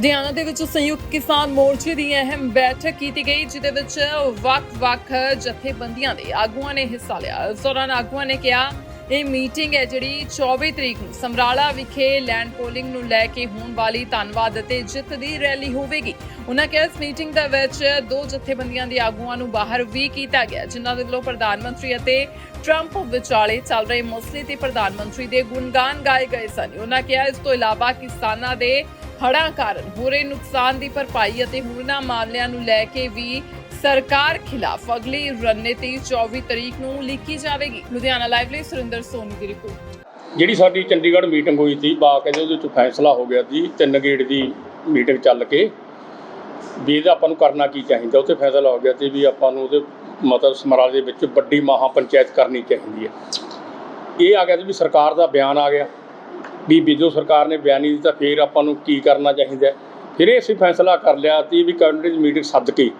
ਲੁਧਿਆਣਾ ਦੇ ਵਿੱਚ ਸੰਯੁਕਤ ਕਿਸਾਨ ਮੋਰਚੇ ਦੀ ਅਹਿਮ ਬੈਠਕ ਕੀਤੀ ਗਈ ਜਿਦੇ ਵਿੱਚ ਵੱਖ-ਵੱਖ ਜਥੇਬੰਦੀਆਂ ਦੇ ਆਗੂਆਂ ਨੇ ਹਿੱਸਾ ਲਿਆ। ਇਸ ਦੌਰਾਨ ਆਗੂਆਂ ਨੇ ਕਿਹਾ, ਇਹ ਮੀਟਿੰਗ ਹੈ ਜਿਹੜੀ 24 ਤਰੀਕ ਨੂੰ ਸਮਰਾਲਾ ਵਿਖੇ ਲੈਂਡ ਪੋਲਿੰਗ ਨੂੰ ਲੈ ਕੇ ਹੋਣ ਵਾਲੀ ਧੰਨਵਾਦ ਅਤੇ ਜਿੱਤ ਦੀ ਰੈਲੀ ਹੋਵੇਗੀ। ਉਹਨਾਂ ਕਿਹਾ, ਇਸ ਮੀਟਿੰਗ ਦੇ ਵਿੱਚ ਦੋ ਜਥੇਬੰਦੀਆਂ ਦੇ ਆਗੂਆਂ ਨੂੰ ਬਾਹਰ ਵੀ ਕੀਤਾ ਗਿਆ, ਜਿਨ੍ਹਾਂ ਦੇ ਵੱਲੋਂ ਪ੍ਰਧਾਨ ਮੰਤਰੀ ਅਤੇ ਟਰੰਪ ਵਿਚਾਲੇ ਚੱਲ ਰਹੇ ਮਸਲੇ ਤੇ ਪ੍ਰਧਾਨ ਮੰਤਰੀ ਦੇ ਗੁਣਗਾਨ ਗਾਏ ਗਏ ਸਨ। ਉਹਨਾਂ ਕਿਹਾ, ਇਸ ਤੋਂ ਇਲਾਵਾ ਕਿਸਾਨਾਂ ਦੇ ਹੜ੍ਹਾਂ ਕਾਰਨ ਬੁਰੇ ਨੁਕਸਾਨ ਦੀ ਭਰਪਾਈ ਅਤੇ ਹੋਰਨਾਂ ਮਾਮਲਿਆਂ ਨੂੰ ਲੈ ਕੇ ਵੀ ਸਰਕਾਰ ਖਿਲਾਫ ਅਗਲੀ ਰਣਨੀਤੀ 24 ਤਰੀਕ ਨੂੰ ਲਿਖੀ ਜਾਵੇਗੀ। ਲੁਧਿਆਣਾ ਲਾਈਵ ਲਈ ਸੁਰਿੰਦਰ ਸੋਨੀ ਦੀ ਰਿਪੋਰਟ। ਜਿਹੜੀ ਸਾਡੀ ਚੰਡੀਗੜ੍ਹ ਮੀਟਿੰਗ ਹੋਈ ਸੀ, ਬਾ ਉਹਦੇ ਵਿੱਚ ਫੈਸਲਾ ਹੋ ਗਿਆ ਸੀ, ਤਿੰਨ ਗੇਟ ਦੀ ਮੀਟਿੰਗ ਚੱਲ ਕੇ, ਵੀ ਇਹਦਾ ਆਪਾਂ ਨੂੰ ਕਰਨਾ ਕੀ ਚਾਹੀਦਾ? ਉੱਥੇ ਫੈਸਲਾ ਹੋ ਗਿਆ ਸੀ ਵੀ ਆਪਾਂ ਨੂੰ ਉਹਦੇ ਮਤਲਬ ਸਮਰਾਜ ਦੇ ਵਿੱਚ ਵੱਡੀ ਮਹਾ ਪੰਚਾਇਤ ਕਰਨੀ ਚਾਹੀਦੀ ਹੈ। ਇਹ ਆ ਗਿਆ ਸੀ ਵੀ ਸਰਕਾਰ ਦਾ ਬਿਆਨ ਆ ਗਿਆ। ਵੀ ਜਦੋਂ ਸਰਕਾਰ ਨੇ ਬਿਆਨ ਨਹੀਂ ਦਿੱਤਾ, ਫਿਰ ਆਪਾਂ ਨੂੰ ਕੀ ਕਰਨਾ ਚਾਹੀਦਾ ਫਿਰ ਇਹ ਅਸੀਂ ਫੈਸਲਾ ਕਰ ਲਿਆ ਸੀ ਵੀ ਕੈਬਨਿਟ ਮੀਟਿੰਗ ਸੱਦ ਕੇ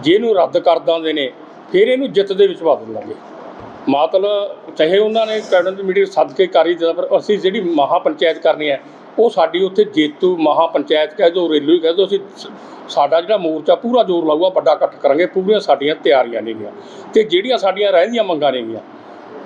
ਜੇ ਇਹਨੂੰ ਰੱਦ ਕਰ ਦਿੰਦੇ ਨੇ, ਫਿਰ ਇਹਨੂੰ ਜਿੱਤ ਦੇ ਵਿੱਚ ਬਦਲ ਲਾਂਗੇ ਮਤਲਬ ਚਾਹੇ ਉਹਨਾਂ ਨੇ ਕੈਬਨਿਟ ਮੀਟਿੰਗ ਸੱਦ ਕੇ ਕਰ ਹੀ ਦਿੱਤਾ, ਪਰ ਅਸੀਂ ਜਿਹੜੀ ਮਹਾ ਪੰਚਾਇਤ ਕਰਨੀ ਹੈ, ਉਹ ਸਾਡੀ ਉੱਥੇ ਜੇਤੂ ਮਹਾ ਪੰਚਾਇਤ ਕਹਿ ਦੋ ਰੇਲੂ ਕਹਿ ਦੋ, ਅਸੀਂ ਸਾਡਾ ਜਿਹੜਾ ਮੋਰਚਾ ਪੂਰਾ ਜ਼ੋਰ ਲਾਊਗਾ, ਵੱਡਾ ਇਕੱਠ ਕਰਾਂਗੇ, ਪੂਰੀਆਂ ਸਾਡੀਆਂ ਤਿਆਰੀਆਂ ਨੇਗੀਆਂ। ਤੇ ਜਿਹੜੀਆਂ ਸਾਡੀਆਂ ਰਹਿੰਦੀਆਂ ਮੰਗਾਂ ਨੇਗੀਆਂ,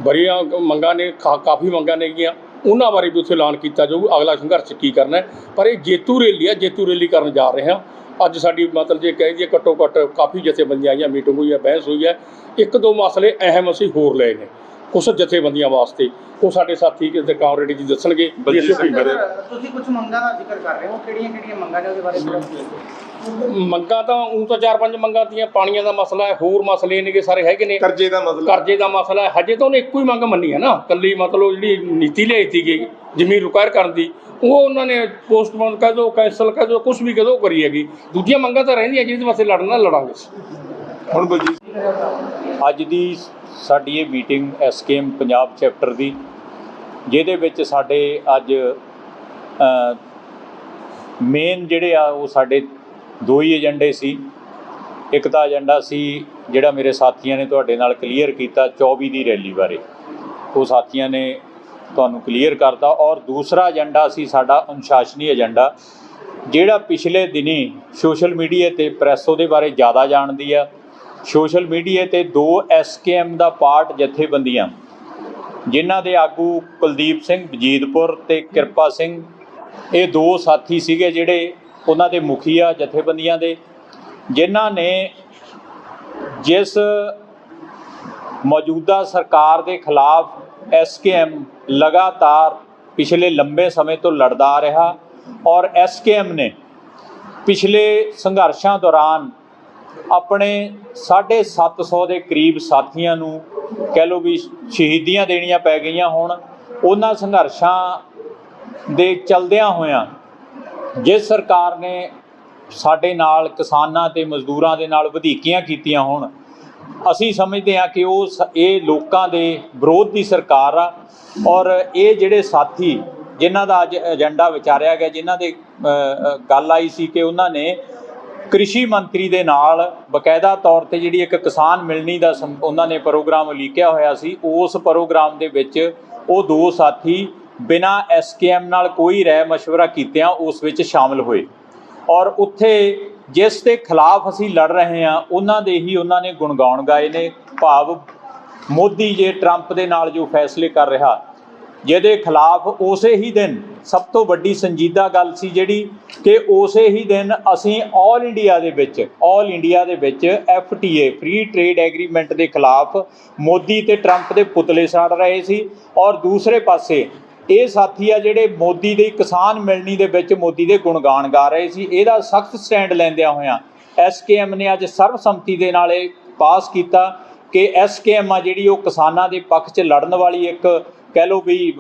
ਬੜੀਆਂ ਮੰਗਾਂ ਨੇ ਕਾ- ਕਾਫੀ ਮੰਗਾਂ ਨੇਗੀਆਂ ਉਹਨਾਂ ਬਾਰੇ ਵੀ ਉੱਥੇ ਐਲਾਨ ਕੀਤਾ ਜਾਊਗਾ ਅਗਲਾ ਸੰਘਰਸ਼ ਕੀ ਕਰਨਾ ਹੈ। ਪਰ ਇਹ ਜੇਤੂ ਰੈਲੀ ਆ, ਜੇਤੂ ਰੈਲੀ ਕਰਨ ਜਾ ਰਹੇ ਹਾਂ। ਅੱਜ ਸਾਡੀ ਮਤਲਬ ਜੇ ਕਹਿ ਦਈਏ ਘੱਟੋ ਘੱਟ ਕਾਫੀ ਜਥੇਬੰਦੀਆਂ ਆਈਆਂ, ਮੀਟਿੰਗ ਹੋਈ ਹੈ, ਬਹਿਸ ਹੋਈ ਹੈ। ਇੱਕ ਦੋ ਮਸਲੇ ਅਹਿਮ ਅਸੀਂ ਹੋਰ ਲਏ ਨੇ। ਕੁਝ ਜਥੇਬੰਦੀਆਂ ਵਾਸਤੇ। ਉਹ ਸਾਡੇ ਸਾਥੀ ਕਿਤੇ ਕਾਮਰੇਡੀ ਜੀ ਦੱਸਣਗੇ। ਵੀ ਅਸੀਂ ਕੀ ਤੁਸੀਂ ਕੁਝ ਮੰਗਾਂ ਦਾ ਜ਼ਿਕਰ ਕਰ ਰਹੇ ਹੋ? ਕਿਹੜੀਆਂ ਕਿਹੜੀਆਂ ਮੰਗਾਂ ਨੇ ਉਹਦੇ ਬਾਰੇ ਥੋੜਾ ਮੰਗਾਂ ਤਾਂ ਉਹ ਤਾਂ ਚਾਰ ਪੰਜ ਮੰਗਾਂ ਤੀਆਂ ਪਾਣੀਆਂ ਦਾ ਮਸਲਾ ਹੈ ਹੋਰ ਮਸਲੇ ਨੇਗੇ ਸਾਰੇ ਹੈਗੇ ਨੇ। ਕਰਜ਼ੇ ਦਾ ਮਸਲਾ ਕਰਜ਼ੇ ਦਾ ਮਸਲਾ ਹੈ। ਹਜੇ ਤਾਂ ਉਹਨੇ ਇੱਕੋ ਹੀ ਮੰਗ ਮੰਨੀ ਹੈ ਨਾ। ਕੱਲੀ ਮਤਲਬ ਜਿਹੜੀ ਨੀਤੀ ਲਿਆਈ ਸੀਗੀ ਜ਼ਮੀਨ ਰਿਕੁਆਇਰ ਕਰਨ ਦੀ ਉਹ ਉਹਨਾਂ ਨੇ ਪੋਸਟਪੋਨ ਕਰ ਦੋ ਕੈਂਸਲ ਕਰ ਦੋ ਕੁਝ ਵੀ ਕਰ ਦੋ ਕਰੀ ਹੈਗੀ। ਦੂਜੀਆਂ ਮੰਗਾਂ ਤਾਂ ਰਹਿੰਦੀਆਂ ਜਿਹਦੇ ਵਾਸਤੇ ਲੜਨਾ ਲੜਾਂਗੇ ਹੁਣ ਬਲਜੀਤ ਅੱਜ ਦੀ ਸਾਡੀ ਇਹ ਮੀਟਿੰਗ ਐਸਕੇਐਮ ਪੰਜਾਬ ਚੈਪਟਰ ਦੀ, ਜਿਹਦੇ ਵਿੱਚ ਸਾਡੇ ਅੱਜ ਮੇਨ ਜਿਹੜੇ ਆ ਉਹ ਸਾਡੇ ਦੋ ਹੀ ਏਜੰਡੇ ਸੀ। ਇੱਕ ਤਾਂ ਏਜੰਡਾ ਸੀ ਜਿਹੜਾ ਮੇਰੇ ਸਾਥੀਆਂ ਨੇ ਤੁਹਾਡੇ ਨਾਲ ਕਲੀਅਰ ਕੀਤਾ 24 ਦੀ ਰੈਲੀ ਬਾਰੇ। ਉਹ ਸਾਥੀਆਂ ਨੇ ਤੁਹਾਨੂੰ ਕਲੀਅਰ ਕਰਤਾ ਔਰ ਦੂਸਰਾ ਏਜੰਡਾ ਸੀ ਸਾਡਾ ਅਨੁਸ਼ਾਸਨੀ ਏਜੰਡਾ ਜਿਹੜਾ ਪਿਛਲੇ ਦਿਨੀ ਸੋਸ਼ਲ ਮੀਡੀਆ ਤੇ ਪ੍ਰੈਸ ਉਹਦੇ ਬਾਰੇ ਜ਼ਿਆਦਾ ਜਾਣਦੀ ਆ। ਸੋਸ਼ਲ ਮੀਡੀਆ ਤੇ ਦੋ ਐਸਕੇਐਮ ਦਾ ਪਾਰਟ ਜਥੇਬੰਦੀਆਂ, ਜਿਨ੍ਹਾਂ ਦੇ ਆਗੂ ਕੁਲਦੀਪ ਸਿੰਘ ਵਜੀਦਪੁਰ ਤੇ ਕਿਰਪਾ ਸਿੰਘ, ਇਹ ਦੋ ਸਾਥੀ ਸੀਗੇ ਜਿਹੜੇ ਉਹਨਾਂ ਦੇ ਮੁਖੀਆ ਜਥੇਬੰਦੀਆਂ ਦੇ, ਜਿਨ੍ਹਾਂ ਨੇ ਜਿਸ ਮੌਜੂਦਾ ਸਰਕਾਰ ਦੇ ਖਿਲਾਫ ਐਸਕੇਐਮ ਲਗਾਤਾਰ ਪਿਛਲੇ ਲੰਬੇ ਸਮੇਂ ਤੋਂ ਲੜਦਾ ਰਿਹਾ ਔਰ ਐਸਕੇਐਮ ਨੇ ਪਿਛਲੇ ਸੰਘਰਸ਼ਾਂ ਦੌਰਾਨ ਆਪਣੇ 750 ਦੇ ਕਰੀਬ ਸਾਥੀਆਂ ਨੂੰ ਕਹਿ ਲਓ ਵੀ ਸ਼ਹੀਦੀਆਂ ਦੇਣੀਆਂ ਪੈ ਗਈਆਂ ਹੁਣ, ਉਹਨਾਂ ਸੰਘਰਸ਼ਾਂ ਦੇ ਚਲਦਿਆਂ ਹੋਇਆਂ ਜਿਸ ਸਰਕਾਰ ਨੇ ਸਾਡੇ ਨਾਲ ਕਿਸਾਨਾਂ ਤੇ ਮਜ਼ਦੂਰਾਂ ਦੇ ਨਾਲ ਵਧੀਕੀਆਂ ਕੀਤੀਆਂ ਹੋਣ, ਅਸੀਂ ਸਮਝਦੇ ਹਾਂ ਕਿ ਉਹ ਸ- ਇਹ ਲੋਕਾਂ ਦੇ ਵਿਰੋਧ ਦੀ ਸਰਕਾਰ ਆ ਔਰ ਇਹ ਜਿਹੜੇ ਸਾਥੀ ਜਿਨ੍ਹਾਂ ਦਾ ਅੱਜ ਏਜੰਡਾ ਵਿਚਾਰਿਆ ਗਿਆ, ਜਿਨ੍ਹਾਂ ਦੇ ਗੱਲ ਆਈ ਸੀ ਕਿ ਉਹਨਾਂ ਨੇ ਕ੍ਰਿਸ਼ੀ ਮੰਤਰੀ ਦੇ ਨਾਲ ਬਕਾਇਦਾ ਤੌਰ ਤੇ ਜਿਹੜੀ ਇੱਕ ਕਿਸਾਨ ਮਿਲਣੀ ਦਾ ਉਹਨਾਂ ਨੇ ਪ੍ਰੋਗਰਾਮ ਉਲੀਕਿਆ ਹੋਇਆ ਸੀ, ਉਸ ਪ੍ਰੋਗਰਾਮ ਦੇ ਵਿੱਚ ਉਹ ਦੋ ਸਾਥੀ ਬਿਨਾ ਐਸਕੇਐਮ ਨਾਲ ਕੋਈ ਰਹਿ مشਵਰਾ ਕੀਤਿਆਂ ਉਸ ਵਿੱਚ ਸ਼ਾਮਲ ਹੋਏ। ਔਰ ਉੱਥੇ ਜਿਸ ਦੇ ਖਿਲਾਫ ਅਸੀਂ ਲੜ ਰਹੇ ਹਾਂ, ਉਹਨਾਂ ਦੇ ਹੀ ਉਹਨਾਂ ਨੇ ਗੁਣਗਾਉਣ ਗਾਏ ਨੇ। ਭਾਵ ਮੋਦੀ ਜੇ ਟਰੰਪ ਦੇ ਨਾਲ ਜੋ ਫੈਸਲੇ ਕਰ ਰਿਹਾ ਜਿਹਦੇ ਖਿਲਾਫ ਉਸੇ ਹੀ ਦਿਨ ਸਭ ਤੋਂ ਵੱਡੀ ਸੰਜੀਦਾ ਗੱਲ ਸੀ ਜਿਹੜੀ ਕਿ ਉਸੇ ਹੀ ਦਿਨ ਅਸੀਂ ਆਲ ਇੰਡੀਆ ਦੇ ਵਿੱਚ ਆਲ ਇੰਡੀਆ ਦੇ ਵਿੱਚ ਐਫਟੀਏ ਫ੍ਰੀ ਟ੍ਰੇਡ ਐਗਰੀਮੈਂਟ ਦੇ ਖਿਲਾਫ ਮੋਦੀ ਤੇ ਟਰੰਪ ਦੇ ਪੁਤਲੇ ਸਾੜ ਰਹੇ ਸੀ। ਔਰ ਦੂਸਰੇ ਪਾਸੇ ਇਹ ਸਾਥੀ ਆ ਜਿਹੜੇ ਮੋਦੀ ਦੇ ਕਿਸਾਨ ਮਿਲਣੀ ਦੇ ਵਿੱਚ ਮੋਦੀ ਦੇ ਗੁਣਗਾਨ ਗਾ ਰਹੇ ਸੀ। ਇਹਦਾ ਸਖਤ ਸਟੈਂਡ ਲੈਂਦਿਆਂ ਹੋਇਆਂ ਐਸਕੇਐਮ ਨੇ ਅੱਜ ਸਰਬਸੰਮਤੀ ਦੇ ਨਾਲ ਇਹ ਪਾਸ ਕੀਤਾ ਕਿ ਐਸਕੇਐਮ ਆ ਜਿਹੜੀ ਉਹ ਕਿਸਾਨਾਂ ਦੇ ਪੱਖ 'ਚ ਲੜਨ ਵਾਲੀ ਇੱਕ ਕਹਿ ਲਓ ਵੀ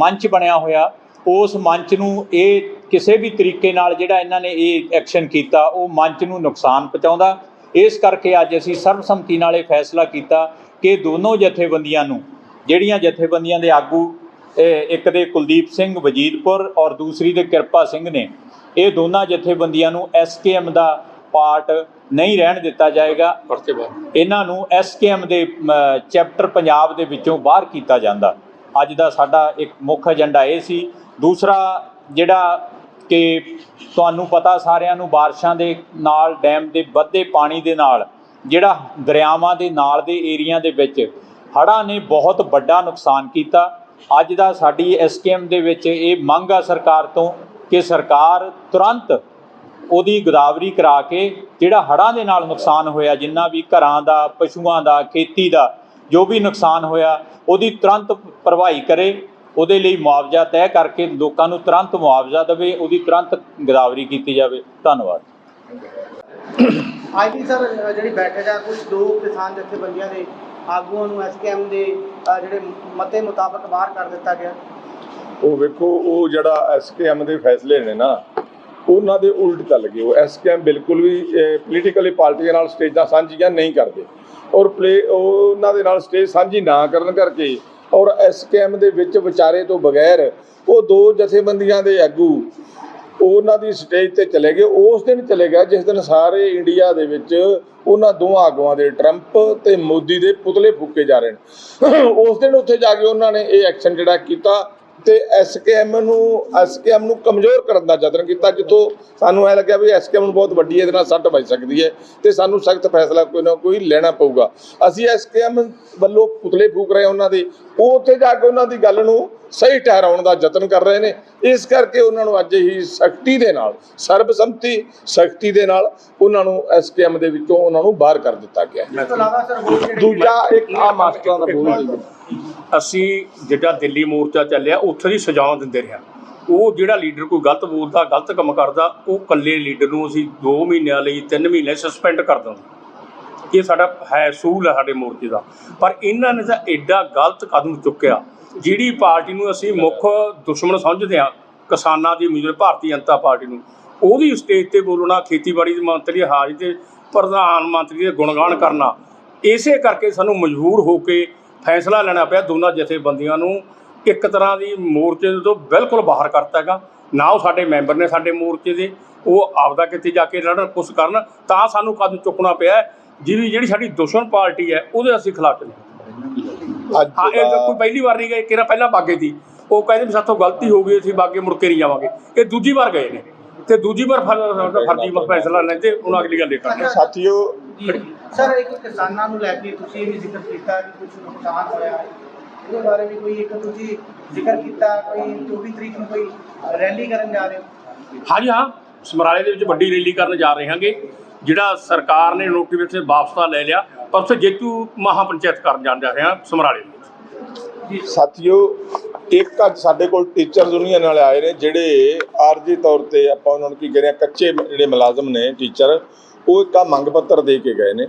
ਮੰਚ ਬਣਿਆ ਹੋਇਆ ਉਸ ਮੰਚ ਨੂੰ ਇਹ ਕਿਸੇ ਵੀ ਤਰੀਕੇ ਨਾਲ ਜਿਹੜਾ ਇਹਨਾਂ ਨੇ ਇਹ ਐਕਸ਼ਨ ਕੀਤਾ ਉਹ ਮੰਚ ਨੂੰ ਨੁਕਸਾਨ ਪਹੁੰਚਾਉਂਦਾ। ਇਸ ਕਰਕੇ ਅੱਜ ਅਸੀਂ ਸਰਬਸੰਮਤੀ ਨਾਲ ਇਹ ਫੈਸਲਾ ਕੀਤਾ ਕਿ ਦੋਨੋਂ ਜਥੇਬੰਦੀਆਂ ਨੂੰ ਜਿਹੜੀਆਂ ਜਥੇਬੰਦੀਆਂ ਦੇ ਆਗੂ ਇੱਕ ਦੇ ਕੁਲਦੀਪ ਸਿੰਘ ਵਜੀਦਪੁਰ ਔਰ ਦੂਸਰੀ ਦੇ ਕਿਰਪਾ ਸਿੰਘ ਨੇ ਇਹ ਦੋਨਾਂ ਜਥੇਬੰਦੀਆਂ ਨੂੰ ਐਸਕੇਐਮ ਦਾ ਪਾਰਟ ਨਹੀਂ ਰਹਿਣ ਦਿੱਤਾ ਜਾਏਗਾ। ਇਹਨਾਂ ਨੂੰ ਐਸਕੇਐਮ ਦੇ ਚੈਪਟਰ ਪੰਜਾਬ ਦੇ ਵਿੱਚੋਂ ਬਾਹਰ ਕੀਤਾ ਜਾਂਦਾ। ਅੱਜ ਦਾ ਸਾਡਾ ਇੱਕ ਮੁੱਖ ਏਜੰਡਾ ਇਹ ਸੀ। ਦੂਸਰਾ ਜਿਹੜਾ ਕਿ ਤੁਹਾਨੂੰ ਪਤਾ ਸਾਰਿਆਂ ਨੂੰ ਬਾਰਿਸ਼ਾਂ ਦੇ ਨਾਲ, ਡੈਮ ਦੇ ਵੱਧੇ ਪਾਣੀ ਦੇ ਨਾਲ, ਜਿਹੜਾ ਦਰਿਆਵਾਂ ਦੇ ਨਾਲ ਦੇ ਏਰੀਆ ਦੇ ਵਿੱਚ ਹੜ੍ਹਾਂ ਨੇ ਬਹੁਤ ਵੱਡਾ ਨੁਕਸਾਨ ਕੀਤਾ। ਅੱਜ ਦਾ ਸਾਡੀ ਐਸਕੇਐਮ ਦੇ ਵਿੱਚ ਇਹ ਮੰਗ ਆ ਸਰਕਾਰ ਤੋਂ ਕਿ ਸਰਕਾਰ ਤੁਰੰਤ ਉਹਦੀ ਗਦਾਵਰੀ ਕਰਾ ਕੇ ਜਿਹੜਾ ਹੜ੍ਹਾਂ ਦੇ ਨਾਲ ਨੁਕਸਾਨ ਹੋਇਆ, ਜਿੰਨਾ ਵੀ ਘਰਾਂ ਦਾ, ਪਸ਼ੂਆਂ ਦਾ, ਖੇਤੀ ਦਾ ਜੋ ਵੀ ਨੁਕਸਾਨ ਹੋਇਆ ਉਹਦੀ ਤੁਰੰਤ ਭਰਵਾਈ ਕਰੇ ਉਹਦੇ ਲਈ ਮੁਆਵਜ਼ਾ ਤੈਅ ਕਰਕੇ ਲੋਕਾਂ ਨੂੰ ਤੁਰੰਤ ਮੁਆਵਜ਼ਾ ਦੇਵੇ ਉਹਦੀ ਤੁਰੰਤ ਗਦਾਵਰੀ ਕੀਤੀ ਜਾਵੇ। ਧੰਨਵਾਦ। ਅੱਜ ਦੀ ਸਰ ਜਿਹੜੀ ਬੈਠਕ ਹੈ ਕੁਝ ਦੋ ਕਿਸਾਨ ਜਥੇਬੰਦੀਆਂ ਦੇ ਆਗੂਆਂ ਨੂੰ ਐਸਕੇਐਮ ਦੇ ਜਿਹੜੇ ਮਤੇ ਮੁਤਾਬਕ ਬਾਹਰ ਕਰ ਦਿੱਤਾ ਗਿਆ। ਉਹ ਵੇਖੋ ਉਹ ਜਿਹੜਾ ਐਸਕੇਐਮ ਦੇ ਫੈਸਲੇ ਨੇ ਨਾ ਉਹਨਾਂ ਦੇ ਉਲਟ ਚੱਲ ਗਏ। ਉਹ ਐਸਕੇਐਮ ਬਿਲਕੁਲ ਵੀ ਪੋਲੀਟੀਕਲੀ ਪਾਰਟੀਆਂ ਨਾਲ ਸਟੇਜਾਂ ਸਾਂਝੀਆਂ ਨਹੀਂ ਕਰਦੇ। ਔਰ ਪਲੇ ਉਹਨਾਂ ਦੇ ਨਾਲ ਸਟੇਜ ਸਾਂਝੀ ਨਾ ਕਰਨ ਕਰਕੇ ਔਰ ਐਸਕੇਐਮ ਦੇ ਵਿੱਚ ਵਿਚਾਰੇ ਤੋਂ ਬਗੈਰ ਉਹ ਦੋ ਜਥੇਬੰਦੀਆਂ ਦੇ ਆਗੂ ਉਹਨਾਂ ਦੀ ਸਟੇਜ ਤੇ ਚਲੇ ਗਏ। ਉਸ ਦਿਨ ਚਲੇ ਗਿਆ, ਜਿਸ ਦਿਨ ਸਾਰੇ ਇੰਡੀਆ ਦੇ ਵਿੱਚ ਉਹਨਾਂ ਦੋਵਾਂ ਆਗੂਆਂ ਦੇ ਟਰੰਪ ਤੇ ਮੋਦੀ ਦੇ ਪੁਤਲੇ ਫੂਕੇ ਜਾ ਰਹੇ ਨੇ। ਉਸ ਦਿਨ ਉੱਥੇ ਜਾ ਕੇ ਉਹਨਾਂ ਨੇ ਇਹ ਐਕਸ਼ਨ ਜਿਹੜਾ ਕੀਤਾ ਤੇ ਐਸਕੇਐਮ ਨੂੰ ਐਸਕੇਐਮ ਨੂੰ ਕਮਜ਼ੋਰ ਕਰਨ ਦਾ ਯਤਨ ਕੀਤਾ, ਜਿੱਥੋਂ ਸਾਨੂੰ ਐ ਲੱਗਿਆ ਵੀ ਐਸਕੇਐਮ ਨੂੰ ਬਹੁਤ ਵੱਡੀ ਇਹਦੇ ਨਾਲ ਸੱਟ ਵੱਜ ਸਕਦੀ ਹੈ ਤੇ ਸਾਨੂੰ ਸਖਤ ਫੈਸਲਾ ਕੋਈ ਨਾ ਕੋਈ ਲੈਣਾ ਪਊਗਾ। ਅਸੀਂ ਐਸਕੇਐਮ ਵੱਲੋਂ ਪੁਤਲੇ ਫੂਕ ਰਹੇ ਉਹਨਾਂ ਦੇ। ਉਹ ਉੱਥੇ ਜਾ ਕੇ ਉਹਨਾਂ ਦੀ ਗੱਲ ਨੂੰ ਸਹੀ ਠਹਿਰਾਉਣ ਦਾ ਯਤਨ ਕਰ ਰਹੇ ਨੇ। ਇਸ ਕਰਕੇ ਉਹਨਾਂ ਨੂੰ ਅੱਜ ਹੀ ਸਖਤੀ ਦੇ ਨਾਲ ਸਰਬਸੰਮਤੀ ਸਖਤੀ ਦੇ ਨਾਲ ਉਹਨਾਂ ਨੂੰ ਐਸਕੇਐਮ ਦੇ ਵਿੱਚੋਂ ਉਹਨਾਂ ਨੂੰ ਬਾਹਰ ਕਰ ਦਿੱਤਾ ਗਿਆ। ਦੂਜਾ ਇੱਕ ਆ ਮਾਸਟਰਾਂ ਦਾ ਬੋਲ ਅਸੀਂ ਜਿਹੜਾ ਦਿੱਲੀ ਮੋਰਚਾ ਚੱਲਿਆ ਉੱਥੇ ਦੀ ਸਜ਼ਾਵਾਂ ਦਿੰਦੇ ਰਿਹਾ। ਉਹ ਜਿਹੜਾ ਲੀਡਰ ਕੋਈ ਗਲਤ ਬੋਲਦਾ ਗਲਤ ਕੰਮ ਕਰਦਾ ਉਹ ਇਕੱਲੇ ਲੀਡਰ ਨੂੰ ਅਸੀਂ 2 ਮਹੀਨਿਆਂ ਲਈ 3 ਮਹੀਨੇ ਸਸਪੈਂਡ ਕਰ ਦਿੰਦੇ। ਇਹ ਸਾਡਾ ਹੈ, ਸੂਲ ਹੈ ਸਾਡੇ ਮੋਰਚੇ ਦਾ। ਪਰ ਇਹਨਾਂ ਨੇ ਤਾਂ ਐਡਾ ਗਲਤ ਕਦਮ ਚੁੱਕਿਆ, ਜਿਹੜੀ ਪਾਰਟੀ ਨੂੰ ਅਸੀਂ ਮੁੱਖ ਦੁਸ਼ਮਣ ਸਮਝਦੇ ਹਾਂ, ਕਿਸਾਨਾਂ ਦੀ ਉਮੀਦਵਾਰ ਭਾਰਤੀ ਜਨਤਾ ਪਾਰਟੀ ਨੂੰ, ਉਹਦੀ ਸਟੇਜ ਤੇ ਬੋਲਣਾ, ਖੇਤੀਬਾੜੀ ਦੇ ਮੰਤਰੀ ਹਾਜ਼ਰ ਤੇ ਪ੍ਰਧਾਨ ਮੰਤਰੀ ਦੇ ਗੁਣਗਾਨ ਕਰਨਾ, ਇਸੇ ਕਰਕੇ ਸਾਨੂੰ ਮਜਬੂਰ ਹੋ ਕੇ ਫੈਸਲਾ ਲੈਣਾ ਪਿਆ ਦੋਨਾਂ ਜਥੇਬੰਦੀਆਂ ਨੂੰ। ਇੱਕ ਤਰ੍ਹਾਂ ਦੀ ਮੋਰਚੇ ਤੋਂ ਬਿਲਕੁਲ ਬਾਹਰ ਕਰਤਾ ਹੈਗਾ। ਨਾ ਉਹ ਸਾਡੇ ਮੈਂਬਰ ਨੇ ਸਾਡੇ ਮੋਰਚੇ ਦੇ, ਉਹ ਆਪਦਾ ਕਿਤੇ ਜਾ ਕੇ ਲੜਨ, ਕੁਛ ਕਰਨ, ਤਾਂ ਸਾਨੂੰ ਕਦਮ ਚੁੱਕਣਾ ਪਿਆ ਜਿਹਦੀ ਜਿਹੜੀ ਸਾਡੀ ਦੁਸ਼ਮਣ ਪਾਰਟੀ ਹੈ ਉਹਦੇ ਅਸੀਂ ਖਿਲਾਫ ਚੱਲੇ। ਅੱਜ ਹਾਂ ਇਹ ਤਾਂ ਕੋਈ ਪਹਿਲੀ ਵਾਰ ਨਹੀਂ ਗਏ ਕਿਹੜਾ ਪਹਿਲਾਂ ਬਾਗੇ ਸੀ। ਉਹ ਕਹਿੰਦੇ ਵੀ ਸਾਥੋਂ ਗਲਤੀ ਹੋ ਗਈ ਅਸੀਂ ਬਾਗੇ ਮੁੜ ਕੇ ਨਹੀਂ ਜਾਵਾਂਗੇ। ਇਹ ਦੂਜੀ ਵਾਰ ਗਏ ਨੇ। ਤੇ ਦੂਜੀ ਵਾਰ ਫਰਜ਼ੀ ਫੈਸਲਾ ਲੈਂਦੇ ਹੁਣ ਅਗਲੀ ਗੱਲ ਕਰਦੇ ਸਾਥੀਓ ਸਰ ਇੱਕ ਕਿਸਾਨਾਂ ਨੂੰ ਲੈ ਕੇ ਤੁਸੀਂ ਇਹ ਵੀ ਜ਼ਿਕਰ ਕੀਤਾ ਕਿ ਕੁਝ ਨੁਕਸਾਨ ਹੋਇਆ। ਹੈ ਇਹਦੇ ਬਾਰੇ ਵੀ ਕੋਈ ਇੱਕ ਤੁਸੀਂ ਜ਼ਿਕਰ ਕੀਤਾ ਕੋਈ 24 ਤਰੀਕ ਨੂੰ ਕੋਈ ਰੈਲੀ ਕਰਨ ਜਾ ਰਹੇ ਹੋ? ਹਾਂਜੀ ਹਾਂ। ਸਮਰਾਲੇ ਦੇ ਵਿੱਚ ਵੱਡੀ ਰੈਲੀ ਕਰਨ ਜਾ ਰਹੇ ਹਾਂਗੇ। ਜਿਹੜਾ ਸਰਕਾਰ ਨੇ ਨੋਟੀਫਿਕੇਸ਼ਨ ਵਾਪਸ ਤਾਂ ਲੈ ਲਿਆ, ਪਰ ਉੱਥੇ ਜੇਤੂ ਮਹਾ ਪੰਚਾਇਤ ਕਰਨ ਜਾਣ ਜਾ ਰਹੇ ਸਮਰਾਲੇ ਵਿੱਚ ਸਾਥੀਓ, ਇੱਕ ਅੱਜ ਸਾਡੇ ਕੋਲ ਟੀਚਰ ਯੂਨੀਅਨ ਵਾਲੇ ਆਏ ਨੇ, ਜਿਹੜੇ ਆਰਜੀ ਤੌਰ ਤੇ ਆਪਾਂ ਉਹਨਾਂ ਨੂੰ ਕੀ ਕਹਿੰਦੇ ਆ ਕੱਚੇ ਜਿਹੜੇ ਮੁਲਾਜ਼ਮ ਨੇ ਟੀਚਰ ਉਹ ਇੱਕ ਆ ਮੰਗ ਪੱਤਰ ਦੇ ਕੇ ਗਏ ਨੇ,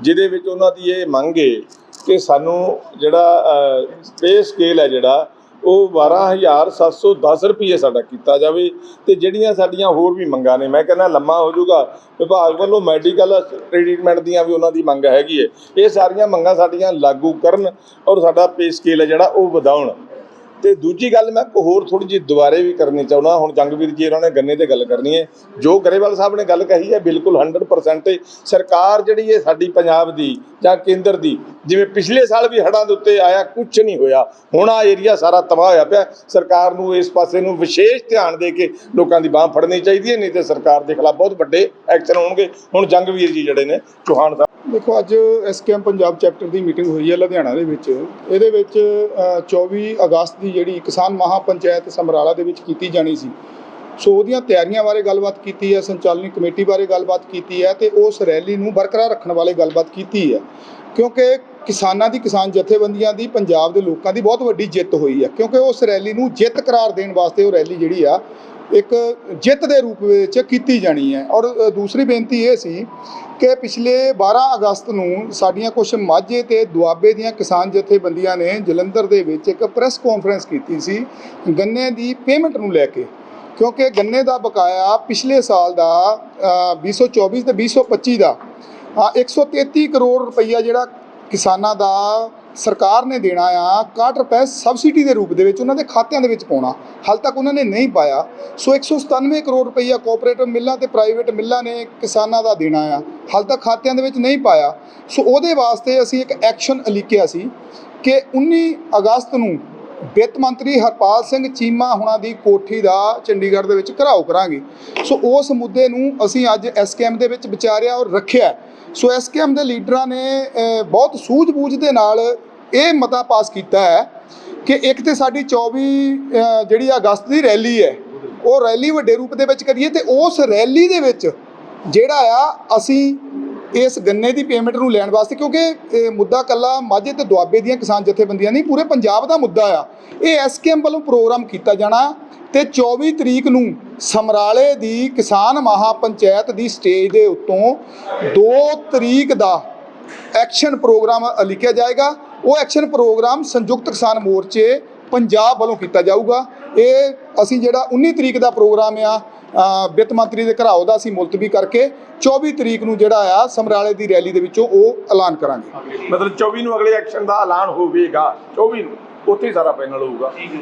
ਜਿਹਦੇ ਵਿੱਚ ਉਹਨਾਂ ਦੀ ਇਹ ਮੰਗ ਹੈ ਕਿ ਸਾਨੂੰ ਜਿਹੜਾ ਪੇ ਸਕੇਲ ਹੈ ਜਿਹੜਾ ਉਹ 12710 ਰੁਪਏ ਸਾਡਾ ਕੀਤਾ ਜਾਵੇ ਤੇ ਜਿਹੜੀਆਂ ਸਾਡੀਆਂ ਹੋਰ ਵੀ ਮੰਗਾਂ ਨੇ, ਮੈਂ ਕਹਿੰਦਾ ਲੰਮਾ ਹੋ ਜਾਊਗਾ। ਵਿਭਾਗ ਵੱਲੋਂ ਮੈਡੀਕਲ ਟ੍ਰੀਟਮੈਂਟ ਦੀਆਂ ਵੀ ਉਹਨਾਂ ਦੀ ਮੰਗ ਹੈਗੀ ਹੈ ਇਹ ਸਾਰੀਆਂ ਮੰਗਾਂ ਸਾਡੀਆਂ ਲਾਗੂ ਕਰਨ ਔਰ ਸਾਡਾ ਪੇ ਸਕੇਲ ਹੈ ਜਿਹੜਾ ਉਹ ਵਧਾਉਣ। ਤੇ ਦੂਜੀ ਗੱਲ ਮੈਂ ਇੱਕ ਹੋਰ ਥੋੜੀ ਜਿਹੀ ਦੁਬਾਰੇ ਵੀ ਕਰਨੀ ਚਾਹੁੰਦਾ, ਹੁਣ ਜੰਗਵੀਰ ਜੀ ਇਹਨਾਂ ਨੇ ਗੰਨੇ ਤੇ ਗੱਲ ਕਰਨੀ ਹੈ ਜੋ ਗਰੇਵਾਲ ਸਾਹਿਬ ਨੇ ਗੱਲ ਕਹੀ ਹੈ, ਬਿਲਕੁਲ 100% ਸਰਕਾਰ ਜਿਹੜੀ ਹੈ ਸਾਡੀ ਪੰਜਾਬ ਦੀ ਜਾਂ ਕੇਂਦਰ ਦੀ ਜਿਵੇਂ ਪਿਛਲੇ ਸਾਲ ਵੀ ਹੜ੍ਹਾਂ ਦੇ ਉੱਤੇ ਆਇਆ ਕੁਝ ਨਹੀਂ ਹੋਇਆ। ਹੁਣ ਆ ਏਰੀਆ ਸਾਰਾ ਤਬਾਹ ਹੋਇਆ ਪਿਆ। ਸਰਕਾਰ ਨੂੰ ਇਸ ਪਾਸੇ ਨੂੰ ਵਿਸ਼ੇਸ਼ ਧਿਆਨ ਦੇ ਕੇ ਲੋਕਾਂ ਦੀ ਬਾਹ ਫੜਨੀ ਚਾਹੀਦੀ ਹੈ ਨਹੀਂ ਤੇ ਸਰਕਾਰ ਦੇ ਖਿਲਾਫ ਬਹੁਤ ਵੱਡੇ ਐਕਸ਼ਨ ਹੋਣਗੇ। ਹੁਣ ਜੰਗਵੀਰ ਜੀ ਜਿਹੜੇ ਨੇ ਚੌਹਾਨ ਸਾਹਿਬ। ਦੇਖੋ ਅੱਜ ਐਸਕੇਐਮ ਪੰਜਾਬ ਚੈਪਟਰ ਦੀ ਮੀਟਿੰਗ ਹੋਈ ਹੈ ਲੁਧਿਆਣਾ ਦੇ ਵਿੱਚ। ਇਹਦੇ ਵਿੱਚ ਅ, 24 ਅਗਸਤ ਦੀ ਜਿਹੜੀ ਕਿਸਾਨ ਮਹਾ ਪੰਚਾਇਤ ਸਮਰਾਲਾ ਦੇ ਵਿੱਚ ਕੀਤੀ ਜਾਣੀ ਸੀ। ਸੋ ਉਹਦੀਆਂ ਤਿਆਰੀਆਂ ਬਾਰੇ ਗੱਲਬਾਤ ਕੀਤੀ ਹੈ ਸੰਚਾਲਨੀ ਕਮੇਟੀ ਬਾਰੇ ਗੱਲਬਾਤ ਕੀਤੀ ਹੈ ਤੇ ਉਸ ਰੈਲੀ ਨੂੰ ਬਰਕਰਾਰ ਰੱਖਣ ਬਾਰੇ ਗੱਲਬਾਤ ਕੀਤੀ ਹੈ। ਕਿਉਂਕਿ ਕਿਸਾਨਾਂ ਦੀ ਕਿਸਾਨ ਜਥੇਬੰਦੀਆਂ ਦੀ ਪੰਜਾਬ ਦੇ ਲੋਕਾਂ ਦੀ ਬਹੁਤ ਵੱਡੀ ਜਿੱਤ ਹੋਈ ਹੈ ਕਿਉਂਕਿ ਉਸ ਰੈਲੀ ਨੂੰ ਜਿੱਤ ਕਰਾਰ ਦੇਣ ਵਾਸਤੇ ਉਹ ਰੈਲੀ ਜਿਹੜੀ ਆ ਇੱਕ ਜਿੱਤ ਦੇ ਰੂਪ ਵਿੱਚ ਕੀਤੀ ਜਾਣੀ ਹੈ। ਔਰ ਦੂਸਰੀ ਬੇਨਤੀ ਇਹ ਸੀ ਕਿ ਪਿਛਲੇ 12 ਅਗਸਤ ਨੂੰ ਸਾਡੀਆਂ ਕੁਝ ਮਾਝੇ ਤੇ ਦੁਆਬੇ ਦੀਆਂ ਕਿਸਾਨ ਜਥੇਬੰਦੀਆਂ ਨੇ ਜਲੰਧਰ ਦੇ ਵਿੱਚ ਇੱਕ ਪ੍ਰੈਸ ਕਾਨਫਰੰਸ ਕੀਤੀ ਸੀ ਗੰਨੇ ਦੀ ਪੇਮੈਂਟ ਨੂੰ ਲੈ ਕੇ। ਕਿਉਂਕਿ ਗੰਨੇ ਦਾ ਬਕਾਇਆ ਪਿਛਲੇ ਸਾਲ ਦਾ ਅ, 2024 ਤੇ 2025 ਦਾ 133 ਕਰੋੜ ਰੁਪਈਆ ਜਿਹੜਾ ਕਿਸਾਨਾਂ ਦਾ ਸਰਕਾਰ ਨੇ ਦੇਣਾ ਆ 61 ਰੁਪਏ ਸਬਸਿਡੀ ਦੇ ਰੂਪ ਦੇ ਵਿੱਚ ਉਹਨਾਂ ਦੇ ਖਾਤਿਆਂ ਦੇ ਵਿੱਚ ਪਾਉਣਾ। ਹਾਲ ਤੱਕ ਉਹਨਾਂ ਨੇ ਨਹੀਂ ਪਾਇਆ। ਸੋ 197 ਕਰੋੜ ਰੁਪਈਆ ਕੋਆਪਰੇਟਿਵ ਮਿੱਲਾਂ ਤੇ ਪ੍ਰਾਈਵੇਟ ਮਿੱਲਾਂ ਨੇ ਕਿਸਾਨਾਂ ਦਾ ਦੇਣਾ ਆ। ਹਾਲ ਤੱਕ ਖਾਤਿਆਂ ਦੇ ਵਿੱਚ ਨਹੀਂ ਪਾਇਆ। ਸੋ ਉਹਦੇ ਵਾਸਤੇ ਅਸੀਂ ਇੱਕ ਐਕਸ਼ਨ ਲਿਖਿਆ ਸੀ ਕਿ 19 ਅਗਸਤ ਨੂੰ ਵਿੱਤ ਮੰਤਰੀ ਹਰਪਾਲ ਸਿੰਘ ਚੀਮਾ ਹੁਣਾਂ ਦੀ ਕੋਠੀ ਦਾ ਚੰਡੀਗੜ੍ਹ ਦੇ ਵਿੱਚ ਘਰਾਓ ਕਰਾਂਗੇ। ਸੋ ਉਸ ਮੁੱਦੇ ਨੂੰ ਅਸੀਂ ਅੱਜ ਐਸਕੇਐਮ ਦੇ ਵਿੱਚ ਵਿਚਾਰਿਆ ਔਰ ਰੱਖਿਆ। ਸੋ ਐਸਕੇਐਮ ਦੇ ਲੀਡਰਾਂ ਨੇ ਬਹੁਤ ਸੂਝ-ਬੂਝ ਦੇ ਨਾਲ ਇਹ ਮਤਾ ਪਾਸ ਕੀਤਾ ਹੈ ਕਿ ਇੱਕ ਤੇ ਸਾਡੀ 24 ਜਿਹੜੀ ਅਗਸਤ ਦੀ ਰੈਲੀ ਹੈ, ਉਹ ਰੈਲੀ ਵੱਡੇ ਰੂਪ ਦੇ ਵਿੱਚ ਕਰੀਏ ਤੇ ਉਸ ਰੈਲੀ ਦੇ ਵਿੱਚ ਜਿਹੜਾ ਆ, ਅਸੀਂ ਇਸ ਗੰਨੇ ਦੀ ਪੇਮੈਂਟ ਨੂੰ ਲੈਣ ਵਾਸਤੇ, ਕਿਉਂਕਿ ਇਹ ਮੁੱਦਾ ਕੱਲਾ ਮਾਝੇ ਤੇ ਦੁਆਬੇ ਦੀਆਂ ਕਿਸਾਨ ਜਥੇਬੰਦੀਆਂ ਨਹੀਂ, ਪੂਰੇ ਪੰਜਾਬ ਦਾ ਮੁੱਦਾ ਆ। ਇਹ ਐਸਕੇਐਮ ਵੱਲੋਂ ਪ੍ਰੋਗਰਾਮ ਕੀਤਾ ਜਾਣਾ ਤੇ 24 ਤਰੀਕ ਨੂੰ ਸਮਰਾਲੇ ਦੀ ਕਿਸਾਨ ਮਹਾ ਪੰਚਾਇਤ ਦੀ ਸਟੇਜ ਦੇ ਉੱਤੋਂ 2 ਤਰੀਕ ਦਾ ਐਕਸ਼ਨ ਪ੍ਰੋਗਰਾਮ ਲਿਖਿਆ ਜਾਏਗਾ। ਉਹ ਐਕਸ਼ਨ ਪ੍ਰੋਗਰਾਮ ਸੰਯੁਕਤ ਕਿਸਾਨ ਮੋਰਚੇ ਪੰਜਾਬ ਵੱਲੋਂ ਕੀਤਾ ਜਾਊਗਾ। ਇਹ ਅਸੀਂ ਜਿਹੜਾ 19 ਤਰੀਕ ਦਾ ਪ੍ਰੋਗਰਾਮ ਆ ਵਿੱਤ ਮੰਤਰੀ ਦੇ ਘਰਾਓ ਦਾ ਅਸੀਂ ਮੁਲਤਵੀ ਕਰਕੇ 24 ਤਰੀਕ ਨੂੰ ਜਿਹੜਾ ਆ ਸਮਰਾਲੇ ਦੀ ਰੈਲੀ ਦੇ ਵਿੱਚੋਂ ਉਹ ਐਲਾਨ ਕਰਾਂਗੇ। ਮਤਲਬ 24 ਨੂੰ ਅਗਲੇ ਐਕਸ਼ਨ ਦਾ ਐਲਾਨ ਹੋਵੇਗਾ। 24 ਨੂੰ। ਉੱਥੇ ਹੀ ਸਾਰਾ ਪੈਨਲ ਹੋਊਗਾ।